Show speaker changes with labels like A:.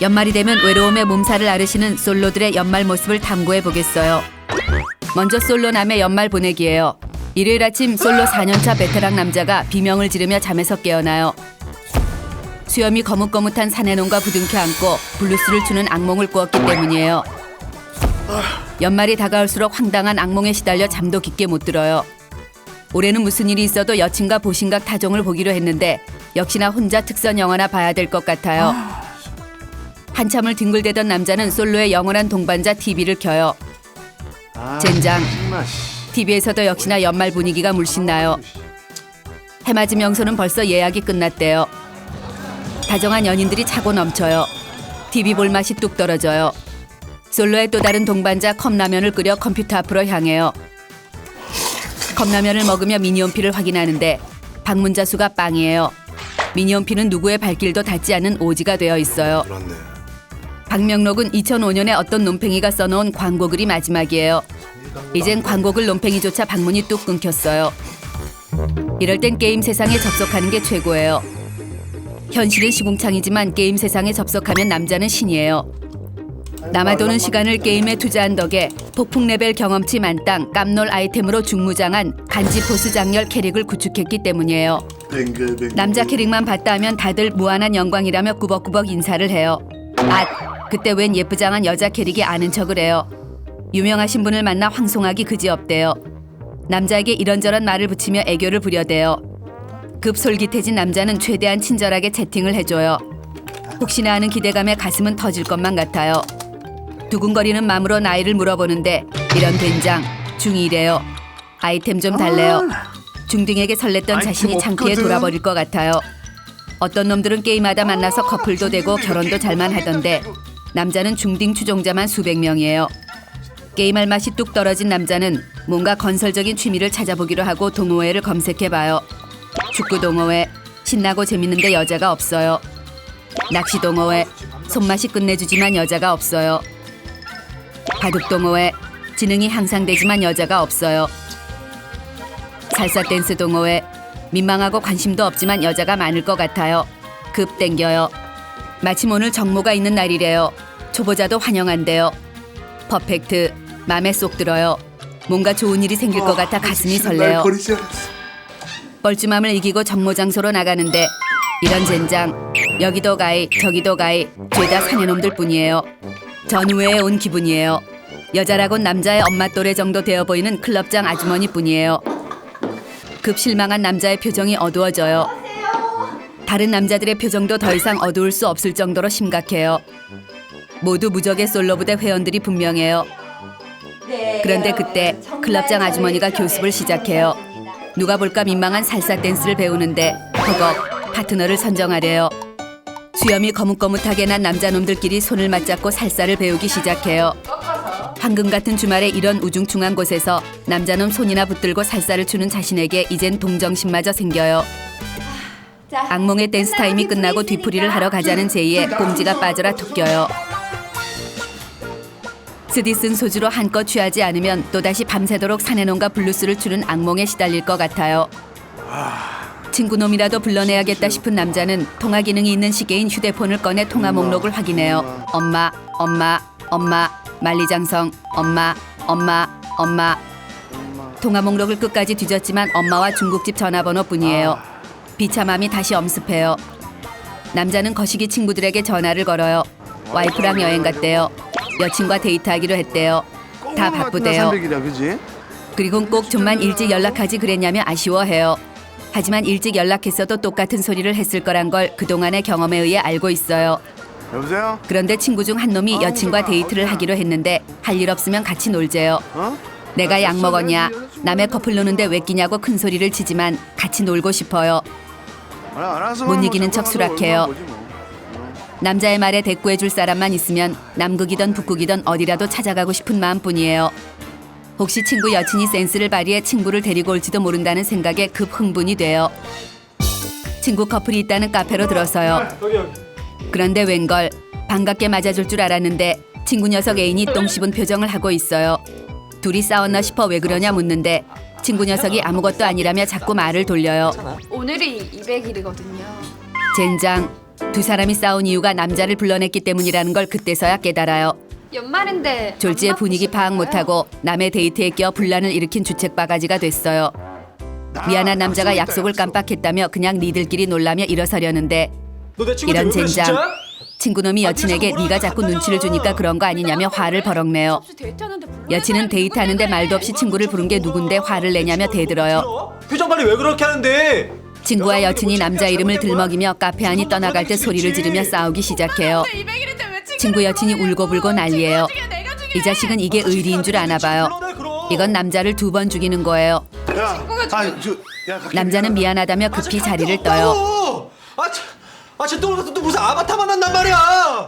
A: 연말이 되면 외로움에 몸살을 앓으시는 솔로들의 연말 모습을 탐구해 보겠어요. 먼저 솔로남의 연말 보내기예요. 일요일 아침 솔로 4년차 베테랑 남자가 비명을 지르며 잠에서 깨어나요. 수염이 거뭇거뭇한 사내놈과 부둥켜 안고 블루스를 추는 악몽을 꾸었기 때문이에요. 연말이 다가올수록 황당한 악몽에 시달려 잠도 깊게 못 들어요. 올해는 무슨 일이 있어도 여친과 보신각 타종을 보기로 했는데 역시나 혼자 특선 영화나 봐야 될 것 같아요. 한참을 뒹굴대던 남자는 솔로의 영원한 동반자 TV를 켜요.
B: 아,
A: 젠장.
B: 정말.
A: TV에서도 역시나 연말 분위기가 물씬 나요. 해맞이 명소는 벌써 예약이 끝났대요. 다정한 연인들이 차고 넘쳐요. TV 볼 맛이 뚝 떨어져요. 솔로의 또 다른 동반자 컵라면을 끓여 컴퓨터 앞으로 향해요. 컵라면을 먹으며 미니홈피를 확인하는데 방문자 수가 빵이에요. 미니홈피는 누구의 발길도 닿지 않은 오지가 되어 있어요.
B: 들었네.
A: 박명록은 2005년에 어떤 논팽이가 써놓은 광고글이 마지막이에요. 이젠 광고글 논팽이조차 방문이 뚝 끊겼어요. 이럴 땐 게임 세상에 접속하는 게 최고예요. 현실은 시궁창이지만 게임 세상에 접속하면 남자는 신이에요. 남아도는 시간을 게임에 투자한 덕에 폭풍 레벨 경험치 만땅 깜놀 아이템으로 중무장한 간지 보스 장렬 캐릭을 구축했기 때문이에요. 남자 캐릭만 봤다 하면 다들 무한한 영광이라며 꾸벅꾸벅 인사를 해요. 아, 그때 웬 예쁘장한 여자 캐릭이 아는 척을 해요. 유명하신 분을 만나 황송하기 그지없대요. 남자에게 이런저런 말을 붙이며 애교를 부려대요. 급 솔깃해진 남자는 최대한 친절하게 채팅을 해줘요. 혹시나 하는 기대감에 가슴은 터질 것만 같아요. 두근거리는 마음으로 나이를 물어보는데 이런 된장 중2래요. 아이템 좀 달래요. 중딩에게 설렜던
B: 아이템
A: 자신이 창피해. 돌아버릴 것 같아요. 어떤 놈들은 게임하다 만나서 커플도 되고 결혼도 잘만 하던데 남자는 중딩 추종자만 수백 명이에요. 게임할 맛이 뚝 떨어진 남자는 뭔가 건설적인 취미를 찾아보기로 하고 동호회를 검색해봐요. 축구 동호회 신나고 재밌는데 여자가 없어요. 낚시 동호회 손맛이 끝내주지만 여자가 없어요. 바둑 동호회 지능이 향상되지만 여자가 없어요. 살사 댄스 동호회 민망하고 관심도 없지만 여자가 많을 것 같아요. 급 땡겨요. 마침 오늘 정모가 있는 날이래요. 초보자도 환영한대요. 퍼펙트 맘에 쏙 들어요. 뭔가 좋은 일이 생길 것 같아 가슴이
B: 날
A: 설레요.
B: 버리지 않았어.
A: 뻘쭘함을 이기고 정모 장소로 나가는데 이런 젠장 여기도 가이 저기도 가이 죄다 사내놈들 뿐이에요. 전우회에 온 기분이에요. 여자라곤 남자의 엄마 또래 정도 되어 보이는 클럽장 아주머니 뿐이에요. 급 실망한 남자의 표정이 어두워져요. 다른 남자들의 표정도 더 이상 어두울 수 없을 정도로 심각해요. 모두 무적의 솔로 부대 회원들이 분명해요. 그런데 그때 클럽장 아주머니가 교습을 시작해요. 누가 볼까 민망한 살사 댄스를 배우는데 허걱 파트너를 선정하래요. 수염이 거뭇거뭇하게 난 남자놈들끼리 손을 맞잡고 살사를 배우기 시작해요. 황금 같은 주말에 이런 우중충한 곳에서 남자놈 손이나 붙들고 살사를 추는 자신에게 이젠 동정심마저 생겨요. 악몽의 댄스 타임이 끝나고 뒤풀이를 하러 가자는 제이에 꽁지가 빠져라 툭 껴요. 스디 쓴 소주로 한껏 취하지 않으면 또다시 밤새도록 사내놈과 블루스를 추는 악몽에 시달릴 것 같아요. 친구놈이라도 불러내야겠다 싶은 남자는 통화 기능이 있는 시계인 휴대폰을 꺼내 통화 목록을 확인해요. 엄마, 엄마, 엄마, 만리장성, 엄마, 엄마, 엄마. 통화 목록을 끝까지 뒤졌지만 엄마와 중국집 전화번호뿐이에요. 비참함이 다시 엄습해요. 남자는 거시기 친구들에게 전화를 걸어요. 와이프랑 여행 갔대요. 여친과 데이트하기로 했대요. 다 바쁘대요.
B: 300이라 그지?
A: 그리고 꼭 좀만 일찍 연락하지 그랬냐며 아쉬워해요. 하지만 일찍 연락했어도 똑같은 소리를 했을 거란 걸 그동안의 경험에 의해 알고 있어요.
B: 여보세요?
A: 그런데 친구 중 한 놈이 여친과 데이트를 하기로 했는데 할 일 없으면 같이 놀재요.
B: 어?
A: 내가 약 먹었냐? 남의 커플 노는데 왜 끼냐고 큰 소리를 치지만 같이 놀고 싶어요.
B: 아, 못뭐
A: 이기는 척 수락해요. 남자의 말에 대꾸해줄 사람만 있으면 남극이든 북극이든 어디라도 찾아가고 싶은 마음뿐이에요. 혹시 친구 여친이 센스를 발휘해 친구를 데리고 올지도 모른다는 생각에 급 흥분이 돼요. 친구 커플이 있다는 카페로 들어서요. 그런데 웬걸 반갑게 맞아줄 줄 알았는데 친구 녀석 애인이 똥 씹은 표정을 하고 있어요. 둘이 싸웠나 싶어 왜 그러냐 묻는데 친구 녀석이 아무것도 아니라며 자꾸 말을 돌려요.
C: 오늘이 200일이거든요.
A: 젠장 두 사람이 싸운 이유가 남자를 불러냈기 때문이라는 걸 그때서야 깨달아요.
C: 연말인데
A: 졸지에
C: 안
A: 분위기 파악? 못하고 남의 데이트에 껴 분란을 일으킨 주책 바가지가 됐어요. 미안한 남자가 약속을 깜빡했다며 그냥 니들끼리 놀라며 일어서려는데
D: 너내 친구
A: 이런 젠장.
D: 진짜?
A: 친구놈이
D: 아,
A: 여친에게
D: 네가 자꾸
A: 눈치를. 주니까 그런 거 아니냐며 화를 버럭내요.
C: 데이트하는데 불러야
A: 여친은 데이트하는데 말도 없이 친구를 부른 게 누군데 화를 내냐며 대들어요.
D: 표정 관리 왜 그렇게 하는데?
A: 친구와 여친이 남자 이름을 들먹이며 카페 안이 떠나갈 때 소리를 지르며 싸우기 시작해요.
C: 그래? 200일인데 왜 친구를
A: 친구 여친이. 울고불고 난리예요. 이 자식은 이게 의리인 줄 아나 봐요. 이건 남자를 두 번 죽이는 거예요.
B: 야, 아, 저, 야, 각기
A: 남자는 미안하다며 급히 자리를 떠요.
D: 아, 쟤, 아, 쟤 또, 또 무슨 아바타 만난단 말이야.